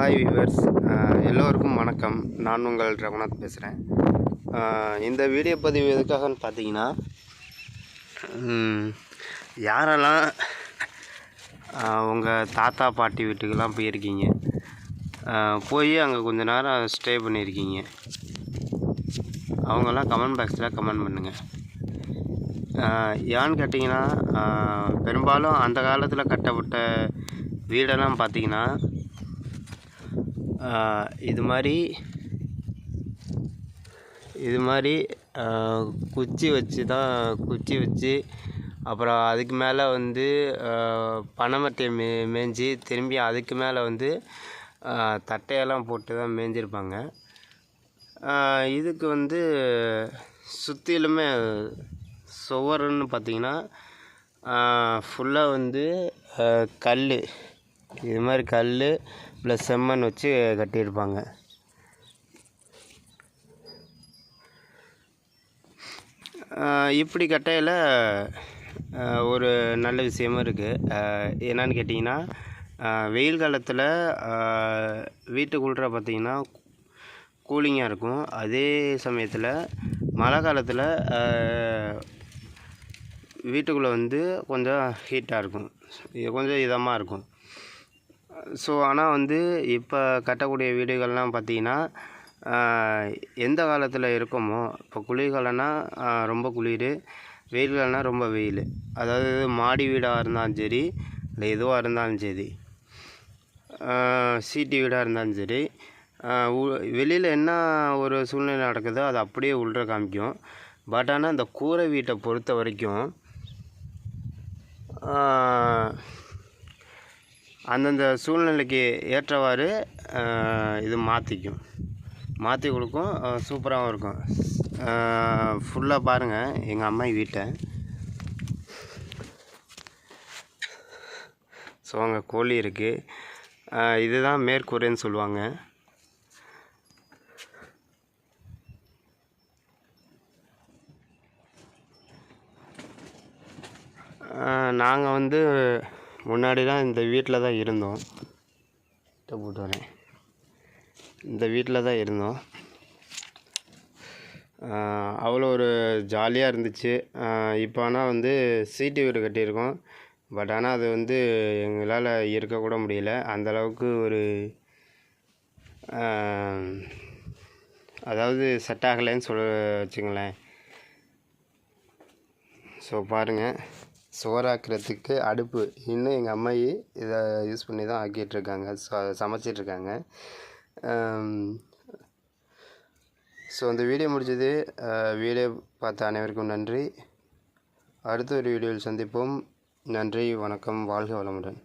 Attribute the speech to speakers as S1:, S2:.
S1: Hi viewers எல்லோருக்கும் வணக்கம். நான் உங்கள் ரகுநாத் பேசுகிறேன் இந்த வீடியோ பதிவு எதுக்காகன்னு பார்த்தீங்கன்னா யாரெல்லாம் உங்கள் தாத்தா பாட்டி வீட்டுக்கெல்லாம் போயிருக்கீங்க? போய் அங்கே கொஞ்ச நேரம் ஸ்டே பண்ணியிருக்கீங்க. அவங்கெல்லாம் கமெண்ட் பாக்ஸில் கமெண்ட் பண்ணுங்கள் ஏன்னு கேட்டிங்கன்னா பெரும்பாலும் அந்த காலத்தில் கட்டப்பட்ட வீடெல்லாம் பார்த்தீங்கன்னா இது மாதிரி இது மாதிரி குச்சி வச்சு தான் குச்சி வச்சு அப்புறம் அதுக்கு மேலே வந்து பனைமட்டையை மே மேய்ஞ்சி திரும்பி அதுக்கு மேலே வந்து தட்டையெல்லாம் போட்டு தான் மேய்ஞ்சிருப்பாங்க இதுக்கு வந்து சுற்றிலுமே சுவருன்னு பார்த்தீங்கன்னா ஃபுல்லாக வந்து கல் இது மாதிரி கல் ப்ளஸ் செம்மண் வச்சு கட்டியிருப்பாங்க. இப்படி கட்டையில் ஒரு நல்ல விஷயமும் இருக்குது என்னன்னு கேட்டிங்கன்னா வெயில் காலத்தில் வீட்டுக்குள்ளே பார்த்திங்கன்னா கூலிங்காக இருக்கும். அதே சமயத்தில் மழை காலத்தில் வீட்டுக்குள்ளே வந்து கொஞ்சம் ஹீட்டாக இருக்கும். இது கொஞ்சம் இதமாக இருக்கும். ஸோ ஆனால் வந்து இப்போ கட்டக்கூடிய வீடுகள்லாம் பார்த்திங்கன்னா எந்த காலத்தில் இருக்கோமோ இப்போ குளிர்காலம்னா ரொம்ப குளிர் வெயில் காலம்னா ரொம்ப வெயில். அதாவது மாடி வீடாக இருந்தாலும் சரி இல்லை எதுவாக இருந்தாலும் சரி சீட்டு வீடாக இருந்தாலும் சரி வெளியில் என்ன ஒரு சூழ்நிலை நடக்குதோ அது அப்படியே உள்ள காமிக்கும். பட் ஆனால் இந்த கூரை வீட்டை பொறுத்த வரைக்கும் அந்தந்த சூழ்நிலைக்கு ஏற்றவாறு இது மாற்றிக்கும் மாற்றி கொடுக்கும் சூப்பராகவும் இருக்கும். ஃபுல்லாக பாருங்கள் எங்கள் அம்மா வீட்டை. ஸோ அங்கே கோழி இருக்குது இதுதான் மேற்கூரைன்னு சொல்லுவாங்க. நாங்கள் வந்து முன்னாடி தான் இந்த வீட்டில் தான் இருந்தோம். போட்டு வரேன் இந்த வீட்டில் தான் இருந்தோம் அவ்வளோ ஒரு ஜாலியாக இருந்துச்சு. இப்போ ஆனால் வந்து சீட்டு வீடு கட்டியிருக்கோம். பட் ஆனால் அது வந்து எங்களால் இருக்கக்கூட முடியல. அந்த அளவுக்கு ஒரு அதாவது செட் ஆகலைன்னு சொல்ல வச்சுங்களேன். ஸோ பாருங்கள் சோறாக்குறதுக்கு அடுப்பு. இன்னும் எங்கள் அம்மாயி இதை யூஸ் பண்ணி தான் ஆக்கிட்டுருக்காங்க ச சமைச்சிட்ருக்காங்க ஸோ அந்த வீடியோ முடிஞ்சது. வீடியோ பார்த்த அனைவருக்கும் நன்றி. அடுத்த ஒரு வீடியோவில் சந்திப்போம். நன்றி வணக்கம் வாழ்க வளமுடன்.